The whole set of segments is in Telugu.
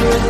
you.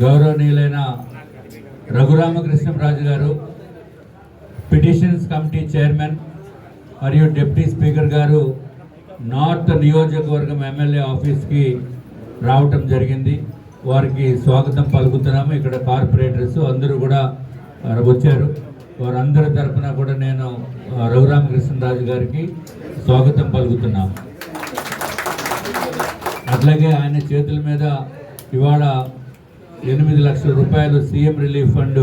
గౌరవనీయులైన రఘురామకృష్ణరాజు గారు పిటిషన్స్ కమిటీ చైర్మన్ మరియు డిప్యూటీ స్పీకర్ గారు నార్త్ నియోజకవర్గం ఎమ్మెల్యే ఆఫీస్కి రావటం జరిగింది. వారికి స్వాగతం పలుకుతున్నాము. ఇక్కడ కార్పొరేటర్స్ అందరూ కూడా వచ్చారు. వారందరి తరఫున కూడా నేను ఆ, రఘురామకృష్ణరాజు గారికి స్వాగతం పలుకుతున్నాను అట్లాగే ఆయన చేతుల మీద ఇవాళ ఎనిమిది లక్షల రూపాయలు సీఎం రిలీఫ్ ఫండ్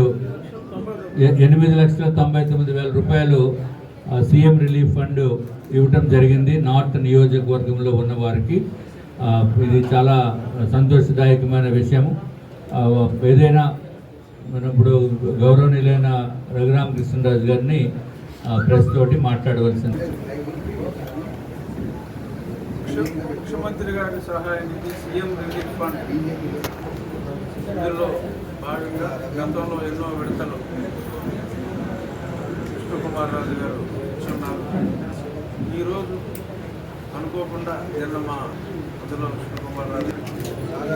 ఎనిమిది లక్షల తొంభై తొమ్మిది వేల రూపాయలు సీఎం రిలీఫ్ ఫండ్ ఇవ్వటం జరిగింది నార్త్ నియోజకవర్గంలో ఉన్న వారికి ఇది చాలా సంతోషదాయకమైన విషయము. ఏదైనా మన ఇప్పుడు గౌరవనీయులైన రఘురామకృష్ణరాజు గారిని ప్రెస్ తోటి మాట్లాడవలసింది. ముఖ్యమంత్రి గారి సహాయ సీఎం రిలీఫ్ ఫండ్ ఇందులో భాగంగా గతంలో ఎన్నో విడతలు విష్ణుకుమార్ రాజు గారు ఇచ్చున్నారు ఈరోజు అనుకోకుండా నిన్న మా అందులో విష్ణుకుమార్ రాజు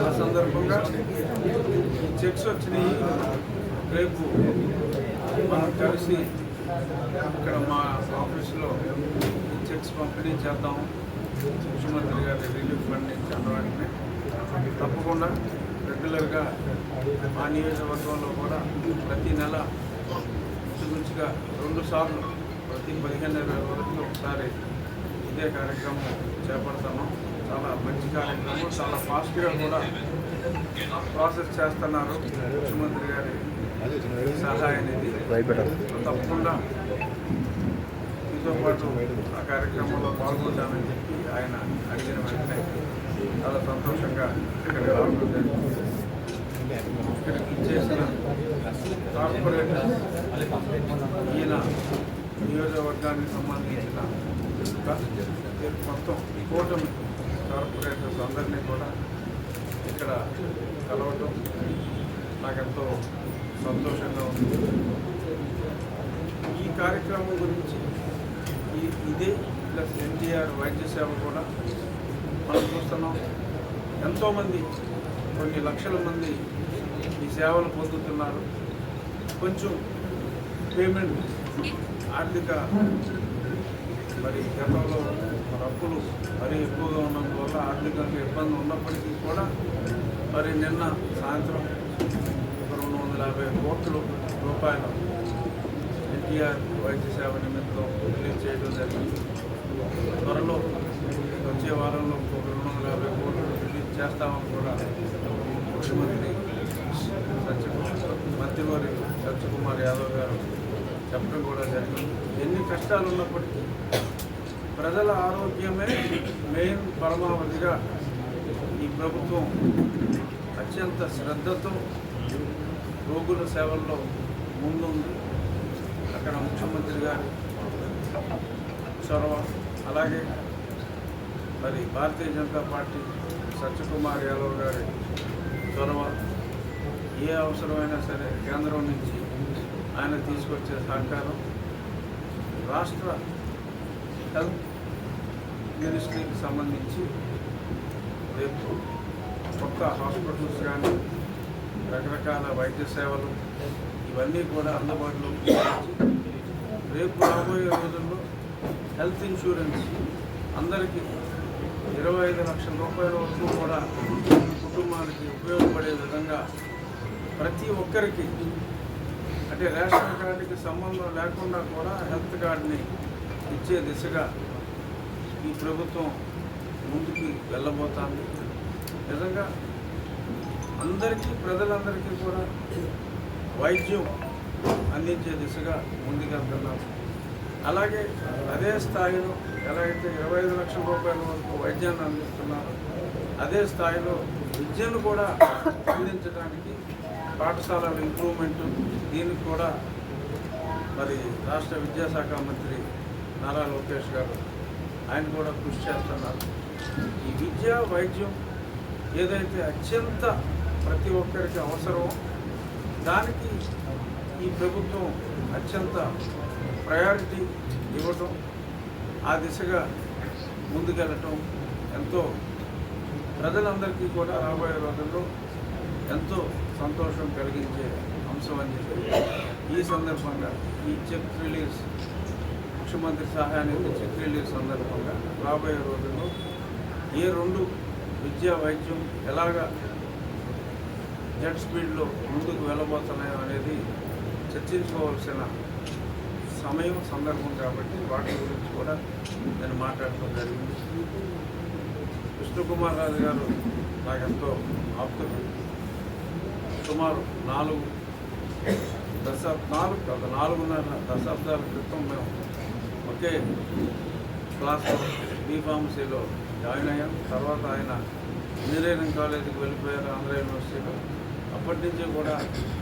ఆ సందర్భంగా ఈ చెక్స్ వచ్చినాయి. రేపు మనం కలిసి ఇక్కడ మా ఆఫీసులో ఈ చెక్స్ పంపిణీ చేద్దాం. ముఖ్యమంత్రి గారి రిలీఫ్ ఫండ్ నుంచి అందడానికి తప్పకుండా రెగ్యులర్గా మా నియోజకవర్గంలో కూడా ప్రతి నెల ఇంచుమించుగా రెండు సార్లు ప్రతి పదిహేను ఇరవై రోజులు ఒకసారి ఇదే కార్యక్రమం చేపడతాము. చాలా మంచి కార్యక్రమం చాలా ఫాస్ట్గా కూడా ప్రాసెస్ చేస్తున్నారు ముఖ్యమంత్రి గారి సహాయ నిధి. తప్పకుండా మీతో పాటు ఆ కార్యక్రమంలో పాల్గొంటామని చెప్పి ఆయన అడిగిన వెంటనే సంతోషంగా ఇక్కడికి రావడం జరిగింది. ఇక్కడికి ఇచ్చేసిన కార్పొరేటర్ ఈయన నియోజకవర్గానికి సంబంధించిన మొత్తం కూటమి కార్పొరేటర్స్ అందరినీ కూడా ఇక్కడ కలవటం నాకెంతో సంతోషంగా ఉంది. ఈ కార్యక్రమం గురించి ఈ ఇదే ప్లస్ ఎన్టీఆర్ వైద్య సేవ కూడా మనం చూస్తున్నాం. ఎంతోమంది కొన్ని లక్షల మంది ఈ సేవలు పొందుతున్నారు. కొంచెం పేమెంట్ ఆర్థిక మరి గతంలో అప్పులు మరీ ఎక్కువగా ఉన్నందువల్ల ఆర్థికంగా ఇబ్బంది ఉన్నప్పటికీ కూడా మరి నిన్న సాయంత్రం ఒక రెండు వందల యాభై కోట్లు రూపాయలు ఎన్టీఆర్ వైద్య సేవ నిమిత్తం రిలీజ్ చేయడం జరిగింది. త్వరలో వచ్చే వారంలో ఒక రెండు వందల యాభై కోట్లు చేస్తామని కూడా ముఖ్యమంత్రి సత్యకుమార్ మంత్రివారి సత్యకుమార్ యాదవ్ గారు చెప్పడం కూడా జరిగింది. ఎన్ని కష్టాలు ఉన్నప్పటికీ ప్రజల ఆరోగ్యమే మెయిన్ పరమావధిగా ఈ ప్రభుత్వం అత్యంత శ్రద్ధతో రోగుల సేవల్లో ముందుంది. అక్కడ ముఖ్యమంత్రి గారి చొరవ. అలాగే మరి భారతీయ జనతా పార్టీ సత్యకుమార్ యాదవ్ గారి చొరవ ఏ అవసరమైనా సరే కేంద్రం నుంచి ఆయన తీసుకొచ్చే సహకారం రాష్ట్ర హెల్త్ మినిస్ట్రీకి సంబంధించి రేపు కొత్త హాస్పిటల్స్ కానీ రకరకాల వైద్య సేవలు ఇవన్నీ కూడా అందుబాటులో రేపు రాబోయే రోజుల్లో హెల్త్ ఇన్సూరెన్స్ అందరికీ ఇరవై ఐదు లక్షల రూపాయల వరకు కూడా కుటుంబానికి ఉపయోగపడే విధంగా ప్రతి ఒక్కరికి అంటే రేషన్ కార్డుకి సంబంధం లేకుండా కూడా హెల్త్ కార్డుని ఇచ్చే దిశగా ఈ ప్రభుత్వం ముందుకు వెళ్ళబోతోంది. నిజంగా అందరికీ ప్రజలందరికీ కూడా వైద్యం అందించే దిశగా ముందుకెళ్తున్నాం. అలాగే అదే స్థాయిలో ఎలాగైతే ఇరవై ఐదు లక్షల రూపాయల వరకు వైద్యాన్ని అందిస్తున్నారో అదే స్థాయిలో విద్యను కూడా అందించడానికి పాఠశాలల ఇంప్రూవ్మెంట్ దీనికి కూడా మరి రాష్ట్ర విద్యాశాఖ మంత్రి నారా లోకేష్ గారు ఆయన కూడా కృషి చేస్తున్నారు. ఈ విద్య వైద్యం ఏదైతే అత్యంత ప్రతి ఒక్కరికి అవసరమో దానికి ఈ ప్రభుత్వం అత్యంత ప్రయారిటీ ఇవ్వటం ఆ దిశగా ముందుకెళ్ళటం ఎంతో ప్రజలందరికీ కూడా రాబోయే రోజుల్లో ఎంతో సంతోషం కలిగించే అంశం అని చెప్పి ఈ సందర్భంగా ఈ చెక్ రిలీజ్ ముఖ్యమంత్రి సహాయానికి చెక్ రిలీజ్ సందర్భంగా రాబోయే రోజుల్లో ఏ రెండు విద్యా వైద్యం ఎలాగా జెట్ స్పీడ్లో ముందుకు వెళ్ళబోతున్నాయో అనేది చర్చించుకోవాల్సిన సమయం సందర్భం కాబట్టి వాటి గురించి కూడా నేను మాట్లాడటం జరిగింది. విష్ణుకుమార్ రాజు గారు నాకెంతో ఆప్తులు. సుమారు నాలుగు దశాబ్ నాలుగు కాదు నాలుగున్నర దశాబ్దాల క్రితం మేము ఒకే క్లాస్లో బీఫార్మసీలో జాయిన్ అయ్యాం. తర్వాత ఆయన ఇంజనీరింగ్ కాలేజీకి వెళ్ళిపోయారు ఆంధ్ర యూనివర్సిటీలో. అప్పటి నుంచి కూడా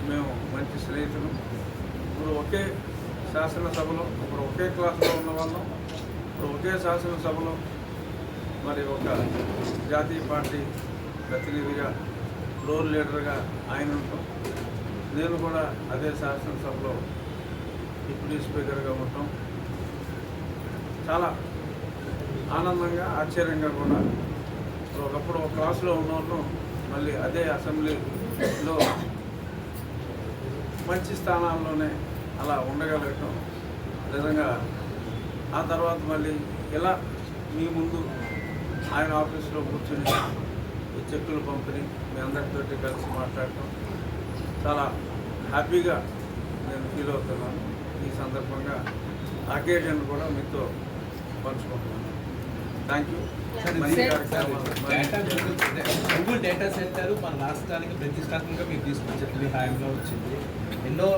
మేము మంచి స్నేహితులు. ఇప్పుడు ఒకే శాసనసభలో ఇప్పుడు ఒకే క్లాసులో ఉన్న వాళ్ళం ఇప్పుడు ఒకే శాసనసభలో మరి ఒక జాతీయ పార్టీ ప్రతినిధిగా ఫ్లోర్ లీడర్గా ఆయన ఉంటాం. నేను కూడా అదే శాసనసభలో డిప్యూటీ స్పీకర్గా ఉంటాం. చాలా ఆనందంగా ఆశ్చర్యంగా కూడా. ఇప్పుడు ఒకప్పుడు ఒక క్లాసులో ఉన్నవాళ్ళు. మళ్ళీ అదే అసెంబ్లీలో మంచి స్థానాల్లోనే అలా ఉండగలగటం. నిజంగా ఆ తర్వాత మళ్ళీ ఇలా మీ ముందు ఆయన ఆఫీస్లో కూర్చుని ఈ చెక్కులు పంపిణీ మీ అందరితోటి కలిసి మాట్లాడటం. చాలా హ్యాపీగా నేను ఫీల్ అవుతున్నాను. ఈ సందర్భంగా అకేషన్ కూడా మీతో పంచుకుంటున్నాను. Thank you Google data centre మన రాష్ట్రానికి ప్రతిష్టాత్మకంగా మీరు తీసుకొచ్చారు మీ హాయంలో వచ్చింది. ఎన్నో